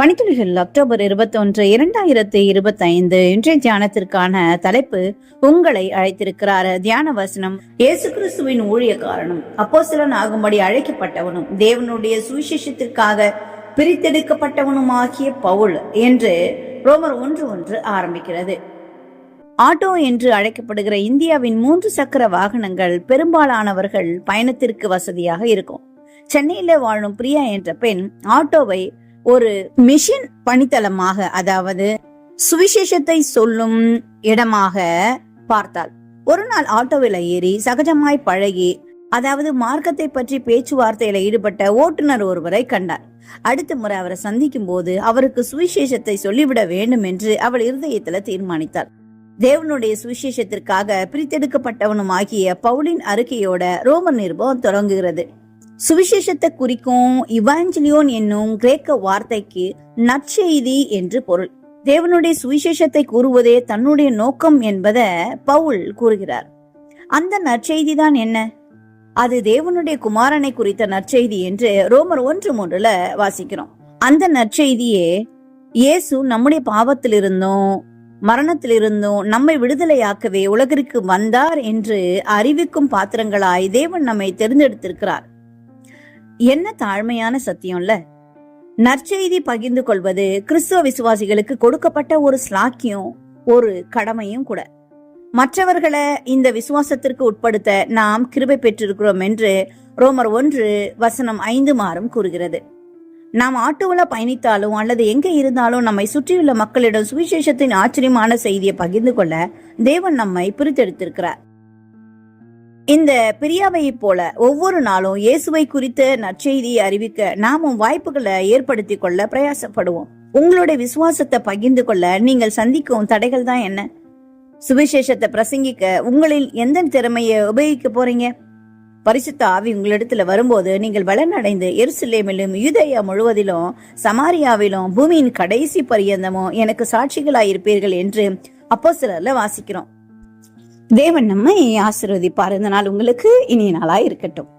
பணித்துளிகள் October இருபத்தி ஒன்று இரண்டாயிரத்தி இருபத்தி ஐந்து இன்றைய தியானத்திற்கான தலைப்பு உங்களை அழைத்திருக்கிறார். தியான வசனம் இயேசு கிறிஸ்துவின் ஊழிய காரணம். அப்போஸ்தலன் ஆகும்படி அழைக்கப்பட்டவனும் தேவனுடைய சுவிசேஷத்திற்காக பிரித்தெடுக்கப்பட்டவனுமாகிய பவுல் என்று ரோமர் ஒன்று ஒன்று ஆரம்பிக்கிறது. ஆட்டோ என்று அழைக்கப்படுகிற இந்தியாவின் மூன்று சக்கர வாகனங்கள் பெரும்பாலானவர்கள் பயணத்திற்கு வசதியாக இருக்கும். சென்னையில வாழும் பிரியா என்ற பெண் ஆட்டோவை ஒரு மிஷின் பணித்தளமாக அதாவது சுவிசேஷத்தை சொல்லும் இடமாக பார்த்தாள். ஒரு நாள் ஆட்டோவில் ஏறி சகஜமாய் பழகி அதாவது மார்க்கத்தை பற்றி பேச்சுவார்த்தையில ஈடுபட்ட ஓட்டுநர் ஒருவரை கண்டார் அடுத்த முறை அவரை சந்திக்கும் போது அவருக்கு சுவிசேஷத்தை சொல்லிவிட வேண்டும் என்று அவள் இருதயத்துல தீர்மானித்தாள். தேவனுடைய சுவிசேஷத்திற்காக பிரித்தெடுக்கப்பட்டவனும் ஆகிய பவுலின் அறிக்கையோட ரோமர் நிருபம் தொடங்குகிறது. சுவிசேஷத்தை குறிக்கும் இவாஞ்சலியோன் என்னும் கிரேக்க வார்த்தைக்கு நற்செய்தி என்று பொருள். தேவனுடைய சுவிசேஷத்தை கூறுவதே தன்னுடைய நோக்கம் என்பதை பவுல் கூறுகிறார். அந்த நற்செய்தி தான் என்ன? அது தேவனுடைய குமாரனை குறித்த நற்செய்தி என்று ரோமர் ஒன்று மூன்றுல வாசிக்கிறோம். அந்த நற்செய்தியே இயேசு நம்முடைய பாவத்திலிருந்தும் மரணத்திலிருந்தும் நம்மை விடுதலையாக்கவே உலகிற்கு வந்தார் என்று அறிவிக்கும் பாத்திரங்களாய் தேவன் நம்மை தெரிந்தெடுத்திருக்கிறார். என்ன தாழ்மையான சத்தியம்ல? நற்செய்தி பகிர்ந்து கொள்வது கிறிஸ்துவ விசுவாசிகளுக்கு கொடுக்கப்பட்ட ஒரு ஸ்லாக்கியம் ஒரு கடமையும் கூட. மற்றவர்களை இந்த விசுவாசத்திற்கு உட்படுத்த நாம் கிருபை பெற்றிருக்கிறோம் என்று ரோமர் ஒன்று வசனம் ஐந்து மாறும் கூறுகிறது. நாம் ஆட்டோவில் பயணித்தாலும் அல்லது எங்கே இருந்தாலும் நம்மை சுற்றியுள்ள மக்களிடம் சுவிசேஷத்தின் ஆச்சரியமான செய்தியை பகிர்ந்து கொள்ள தேவன் நம்மை பிரித்தெடுத்திருக்கிறார். இந்த பிரியாவையைப் போல ஒவ்வொரு நாளும் இயேசுவை குறித்த நற்செய்தியை அறிவிக்க நாமும் வாய்ப்புகளை ஏற்படுத்தி கொள்ள பிரயாசப்படுவோம். உங்களுடைய விசுவாசத்தை பகிர்ந்து கொள்ள நீங்கள் சந்திக்கும் தடைகள் தான் என்ன? சுவிசேஷத்தை பிரசங்கிக்க உங்களில் எந்த திறமையை உபயோகிக்க போறீங்க? பரிசுத்த ஆவி உங்களிடத்துல வரும்போது நீங்கள் பலனடைந்து எருசலேமிலும் யூதயா முழுவதிலும் சமாரியாவிலும் பூமியின் கடைசி பரியந்தமும் எனக்கு சாட்சிகளாயிருப்பீர்கள் என்று அப்போ சிலர்ல வாசிக்கிறோம். தேவன் நம்மை ஆசிர்வதிப்பார். இந்த நாள் உங்களுக்கு இனிய நாளாக இருக்கட்டும்.